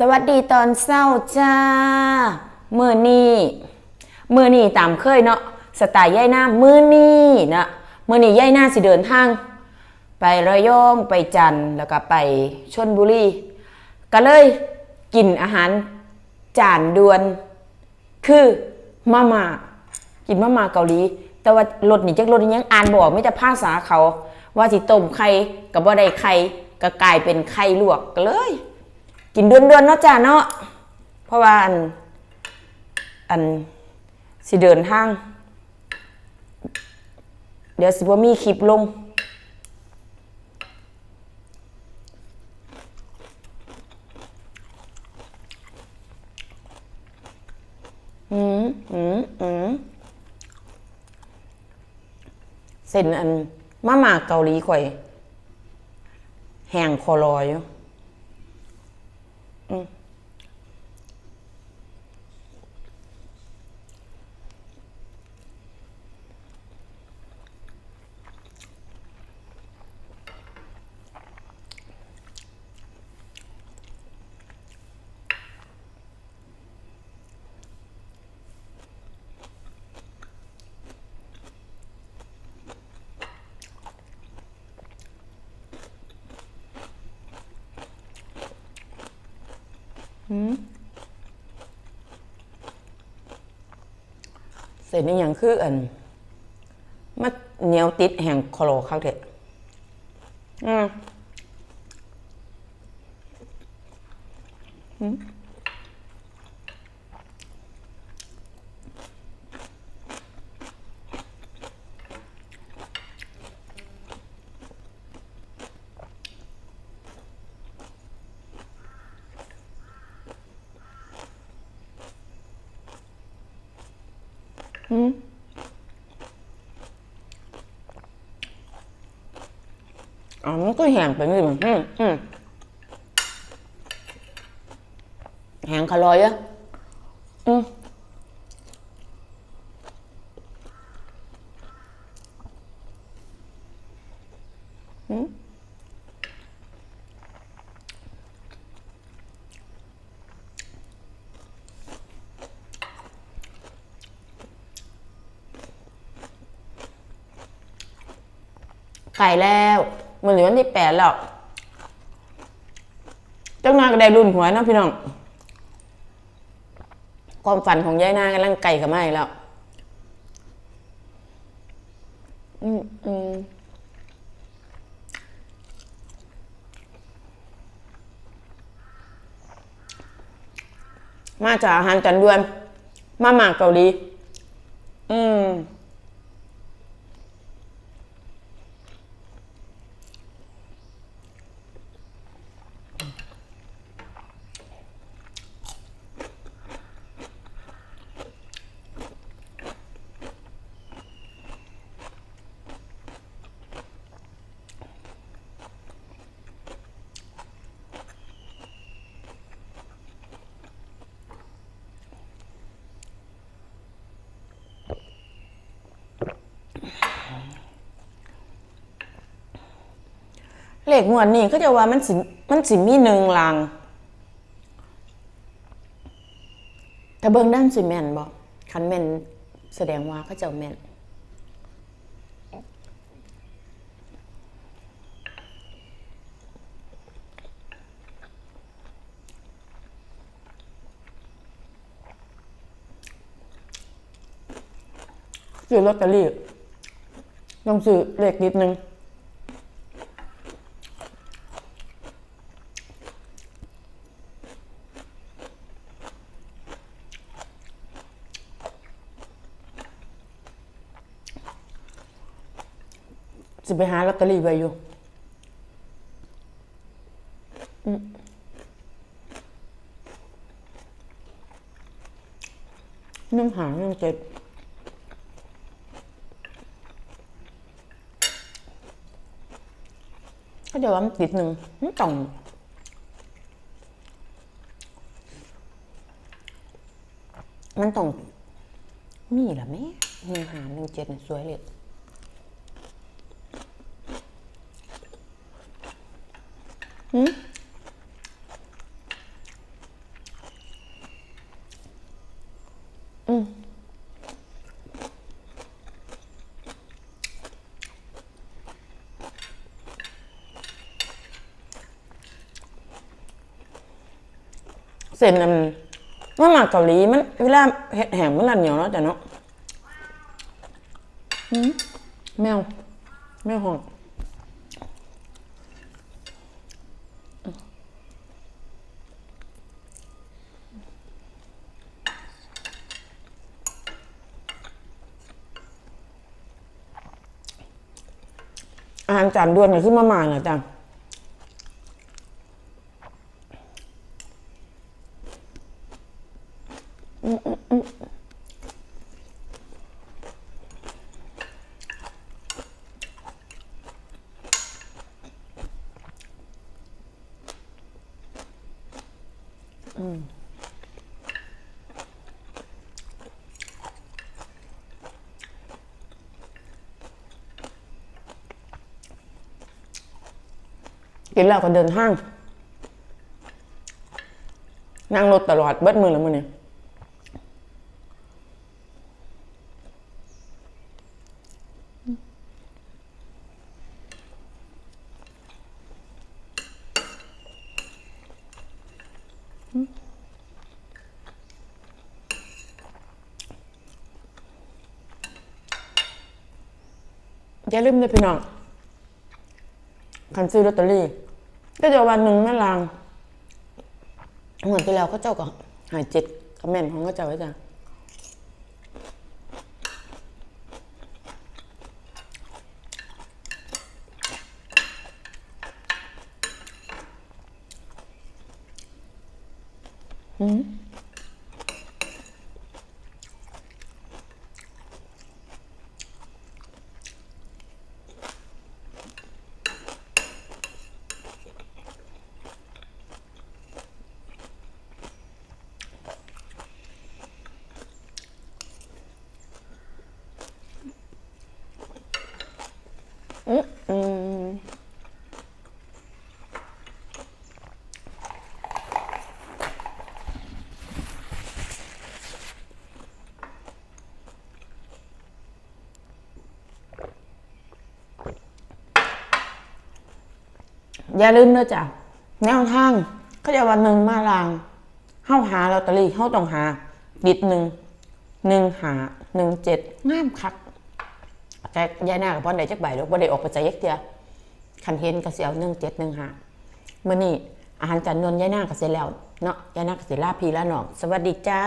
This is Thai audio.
สวัสดีตอนเช้าจ้ามือนี่มือนี่ตามเคยเนาะสไตล์ย่ายหน้ามือนี่นะมือนี่ย่ายหน้าสิเดินทาง ไประยองไปจันแล้วก็ไปชนบุรีก็เลยกินอาหารจานด่วน คือมาม่ากินมาม่าเกาหลี แต่ว่ารสนี่จักรสนี่ยังอ่านบออกไม่แต่ภาษาเขา ว่าสิต้มไข่กับบ่ได้ไข่ก็กลายเป็นไข่ลวกก็เลย กินด่วนๆเนาะจ้าเนาะเพราะว่าอันอันสิเดินทาง เดี๋ยวสิบ่มีคลิปลงอืมอืมอืมเส้นอันมาม่าเกาหลีข่อย แห้งคอรออยู่ อื เสร็จนี้ยังคืออันมันเหนียวติดแห่งคอรอคักเถอะอืมอืม อ๋อมันก็แห้งไปนี่มันอืมอืมแห้งคอรอยอะอืมอืมไก่แล้ว มันเหลือวันที่แปดแล้วเจ้านายก็ได้รุ่นหัวเนะพี่น้อง ความฝันของยายนางกำลังไก่กับไม้แล้วอืมอืมมาจากอาหารจันด่วน มาหมากเกาหลี อืม เลขงวดนี้ก็จะว่ามันสิมันสิมีหนึ่งลางถ้าเบิ่งด้านสิแม่นบ่คันแม่นแสดงว่าเขาจ้าแม่นซื้อลอตเตอรี่ต้องซื้อเลขนิดนึง จะไปหาลอตเตอรี่ไว้อยู่นึ่งหางนึ่งเจ็ดก็เดี๋ยวว่ามันติดหนึ่งมันต้องมันต้องมีหรอแม่หนึ่งหางหนึ่งเจ็ดสวยเลย อ เส้นมันมันมาเกาหลีมันเวลาเห็ดแห้งมันละเหนียวเนาะจ้ะเนาะแมวแมวห้องอาหารจานด่วนก็ขึ้นมามาน่ะจ้ะ กินแล้วก็เดินห้าง นั่งรถตลอดเบิดมือแล้วมือนี่ย อย่าลืมนะพี่น้องคันซื้อลอตเตอรี่ ก็จะวันหนึ่งแม่ลางเหมือนที่แล้วเขาเจ้าก็หายเจ็ดคอมเมนต์ของเขาเจ้าไว้จ้ะอืม ย่าลืมเด้อจ้ะแนวทางเขาจะวันหนึ่งมาลางเข้าหาลอตเตอรี่เข้าต้องหาดิดหนึ่งหนึ่งหาหนึ่งเจ็ดงามคักแต่ยายหน้ากับพ่อได้จักใบลูกบ่ได้ออกไปใจยักเดียคันเห็นก็สิเอาหนึ่งเจ็ดหนึ่งห้ามื่อนี้อาหารจานนวลยายหน้าก็เสร็จแล้วเนาะยายหน้าก็เสร็จลาพีล้วน้องสวัสดีจ้า